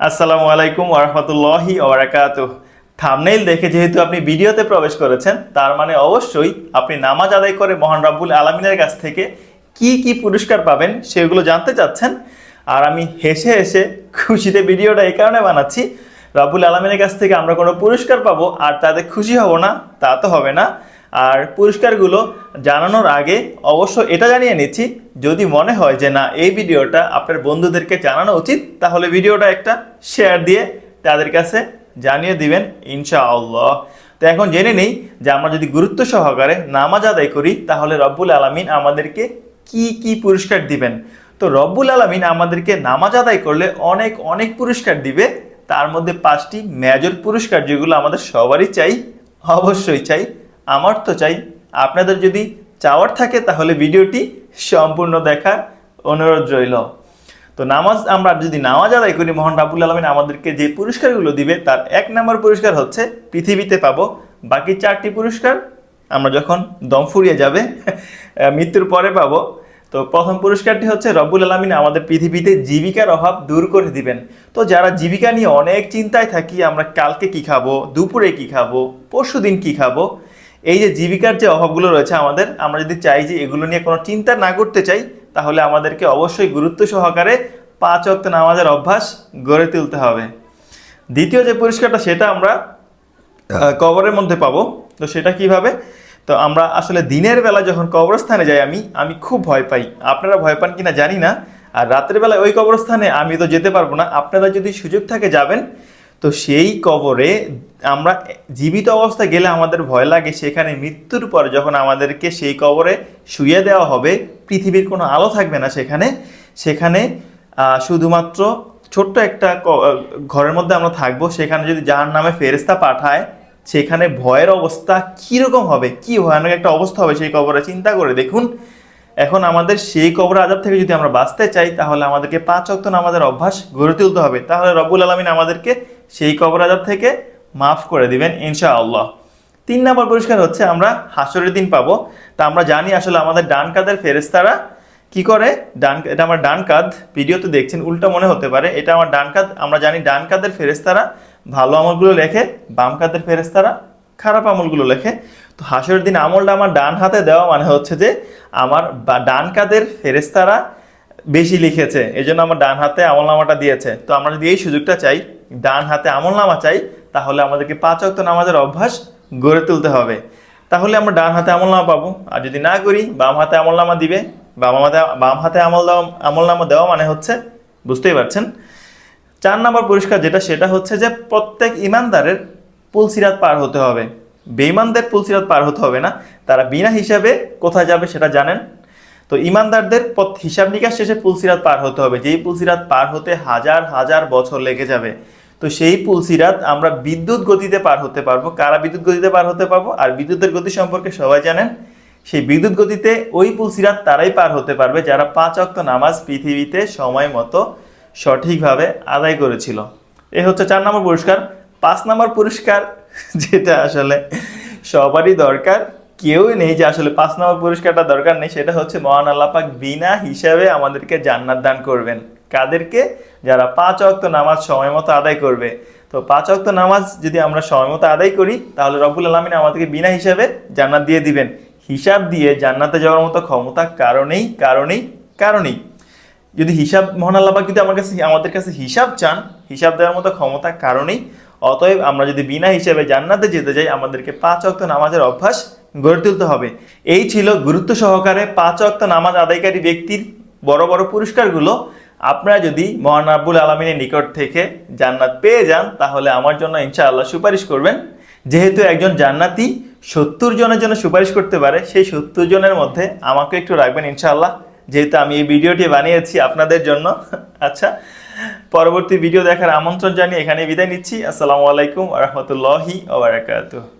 আসসালামু আলাইকুম ওরহমতুল্লাহি ওবরাকাত থামনেইল দেখে যেহেতু আপনি ভিডিওতে প্রবেশ করেছেন, তার মানে অবশ্যই আপনি নামাজ আদায় করে মহান রাব্বুল আলমিনের কাছ থেকে কি কি পুরস্কার পাবেন সেগুলো জানতে চাচ্ছেন। আর আমি হেসে হেসে খুশিতে ভিডিওটা এই কারণে বানাচ্ছি, রাব্বুল আলমিনের কাছ থেকে আমরা কোনো পুরস্কার পাবো আর তাতে খুশি হব না, তা তো হবে না। আর পুরস্কারগুলো জানানোর আগে অবশ্য এটা জানিয়ে নিচ্ছি, যদি মনে হয় যে না, এই ভিডিওটা আপনার বন্ধুদেরকে জানানো উচিত, তাহলে ভিডিওটা একটা শেয়ার দিয়ে তাদের কাছে জানিয়ে দিবেন, ইনশাআল্লাহ। তো এখন জেনে নেই যে আমরা যদি গুরুত্ব সহকারে নামাজ আদায় করি, তাহলে রব্বুল আলমিন আমাদেরকে কি কি পুরস্কার দিবেন? তো রব্বুল আলমিন আমাদেরকে নামাজ আদায় করলে অনেক অনেক পুরস্কার দিবে। তার মধ্যে পাঁচটি মেজর পুরস্কার যেগুলো আমাদের সবারই চাই, অবশ্যই চাই। আমার তো চাই আপনাদের যদি চাওয়ার থাকে তাহলে ভিডিওটি সম্পূর্ণ দেখার অনুরোধ রইল। তো নামাজ আমরা যদি নামাজ আদায় করি, মোহন রাবুল আলমিন আমাদেরকে যে পুরস্কারগুলো দিবে, তার এক নম্বর পুরস্কার হচ্ছে পৃথিবীতে পাবো। বাকি চারটি পুরস্কার আমরা যখন দম ফুরিয়ে যাবে মৃত্যুর পরে পাবো। তো প্রথম পুরস্কারটি হচ্ছে রব্বুল আলমিন আমাদের পৃথিবীতে জীবিকার অভাব দূর করে দিবেন। তো যারা জীবিকা নিয়ে অনেক চিন্তায় থাকি, আমরা কালকে কি খাব, দুপুরে কি খাব পরশু দিন কী খাব এই যে জীবিকার যে অভাবগুলো রয়েছে আমাদের আমরা যদি চাই যে এগুলো নিয়ে কোনো চিন্তা না করতে চাই তাহলে আমাদেরকে অবশ্যই গুরুত্ব সহকারে পাঁচ অক্ত নামাজের অভ্যাস গড়ে তুলতে হবে। দ্বিতীয় যে পুরস্কারটা সেটা আমরা কবরের মধ্যে পাবো। তো সেটা কীভাবে? তো আমরা আসলে দিনের বেলা যখন কবরস্থানে যাই আমি আমি খুব ভয় পাই। আপনারা ভয় পান কিনা জানি না। আর রাতের বেলায় ওই কবরস্থানে আমি তো যেতে পারব না। আপনারা যদি সুযোগ থাকে যাবেন তো সেই কবরে আমরা জীবিত অবস্থায় গেলে আমাদের ভয় লাগে, সেখানে মৃত্যুর পর যখন আমাদেরকে সেই কবরে শুয়ে দেওয়া হবে, পৃথিবীর কোনো আলো থাকবে না সেখানে সেখানে শুধুমাত্র ছোট্ট একটা ঘরের মধ্যে আমরা থাকব, সেখানে যদি যার নামে ফেরেস্তা পাঠায়, সেখানে ভয়ের অবস্থা কীরকম হবে? কি ভয়ানক একটা অবস্থা হবে সেই কবরে? চিন্তা করে দেখুন। এখন আমাদের সেই কবর আজাব থেকে যদি আমরা বাঁচতে চাই, তাহলে আমাদেরকে পাঁচ অক্ত নামাজের অভ্যাস গড়ে তুলতে হবে। তাহলে রব্বুল আলমিন আমাদেরকে সেই কবর আজাব থেকে মাফ করে দিবেন ইনশাআল্লাহ। তিন নম্বর পুরস্কার হচ্ছে আমরা হাসরের দিন পাবো। তা আমরা জানি আসলে আমাদের ডান কাদের ফেরেস্তারা কি করে? ডান, এটা আমার ডান কাঁধ ভিডিওতে দেখছেন, উল্টা মনে হতে পারে। এটা আমার ডান কাঁধ, আমরা জানি ডান কাঁধের ফেরেস্তারা ভালো আমলগুলো লেখে, বাম কাঁধের ফেরেস্তারা খারাপ আমলগুলো লেখে। তো হাসরের দিন আমলটা আমার ডান হাতে দেওয়া মানে হচ্ছে যে আমার ডান কাঁধের ফেরেস্তারা বেশি লিখেছে এই জন্য আমার ডান হাতে আমল নামাটা দিয়েছে। তো আমরা যদি এই সুযোগটা চাই ডান হাতে আমলনামা চাই, তাহলে আমাদেরকে পাঁচ অক্ত নামাজের অভ্যাস গড়ে তুলতে হবে। তাহলে আমরা ডান হাতে আমল নামা পাবো। আর যদি না করি, বাম হাতে আমলনামা দিবে। বাম হাতে বাম হাতে আমল দেওয়া আমলনামা দেওয়া মানে হচ্ছে, বুঝতেই পারছেন? চার নম্বর পুরস্কার যেটা, সেটা হচ্ছে যে প্রত্যেক ইমানদারের পুলসিরাত পার হতে হবে। বেঈমানদের পুলসিরাত পার হতে হবে না। তারা বিনা হিসাবে কোথায় যাবে সেটা জানেন? তো ইমানদারদের হিসাব নিকাশ শেষে পুলসিরাত পার হতে হবে। যেই পুলসিরাত পার হতে হাজার হাজার বছর লেগে যাবে। তো সেই পুলসিরাত আমরা বিদ্যুৎ গতিতে পার হতে পারব। কারা বিদ্যুৎ গতিতে পার হতে পারব? আর বিদ্যুতের গতি সম্পর্কে সবাই জানেন, সেই বিদ্যুৎ গতিতে ওই পুলসিরাত তারাই পার হতে পারবে যারা পাঁচ অক্ত নামাজ পৃথিবীতে সময় মতো সঠিকভাবে আদায় করেছিল। এ হচ্ছে চার নম্বর পুরস্কার। পাঁচ নম্বর পুরস্কার যেটা আসলে সবারই দরকার। কেউই নেই যে আসলে পাঁচ নম্বর পুরস্কারটা দরকার নেই, সেটা হচ্ছে মহান আল্লাহ পাক বিনা হিসাবে আমাদেরকে জান্নাত দান করবেন। কাদেরকে? যারা পাঁচ অক্ত নামাজ সময় মতো আদায় করবে। তো পাঁচ অক্ত নামাজ যদি আমরা সময় মতো আদায় করি, তাহলে রব্বুল আলমিন আমাদেরকে বিনা হিসাবে জান্নাত দিয়ে দিবেন। হিসাব দিয়ে জান্নাতে যাওয়ার মতো ক্ষমতা কারণেই কারণেই কারণেই। যদি হিসাব, মহান আল্লাহ পাক যদি আমার কাছে, আমাদের কাছে হিসাব চান, হিসাব দেওয়ার মতো ক্ষমতা কারণেই অতএব আমরা যদি বিনা হিসেবে জান্নাতে যেতে যাই, আমাদেরকে পাঁচ অক্ত নামাজের অভ্যাস গড়ে তুলতে হবে। এই ছিল গুরুত্ব সহকারে পাঁচ অক্ত নামাজ আদায়কারী ব্যক্তির বড় বড় পুরস্কারগুলো। আপনারা যদি মহান আব্বুল আলমিনের নিকট থেকে জান্নাত পেয়ে যান, তাহলে আমার জন্য ইনশাআল্লাহ সুপারিশ করবেন। যেহেতু একজন জান্নাতি, সত্তর জনের জন্য সুপারিশ করতে পারে, সেই সত্তর জনের মধ্যে আমাকে একটু রাখবেন ইনশাআল্লাহ। যেহেতু আমি এই ভিডিওটি বানিয়েছি আপনাদের জন্য। আচ্ছা পরবর্তী ভিডিও দেখার আমন্ত্রণ জানিয়ে এখানে বিদায় নিচ্ছি। আসসালামু আলাইকুম রহমতুল্লাহি ওবরাকাতুহ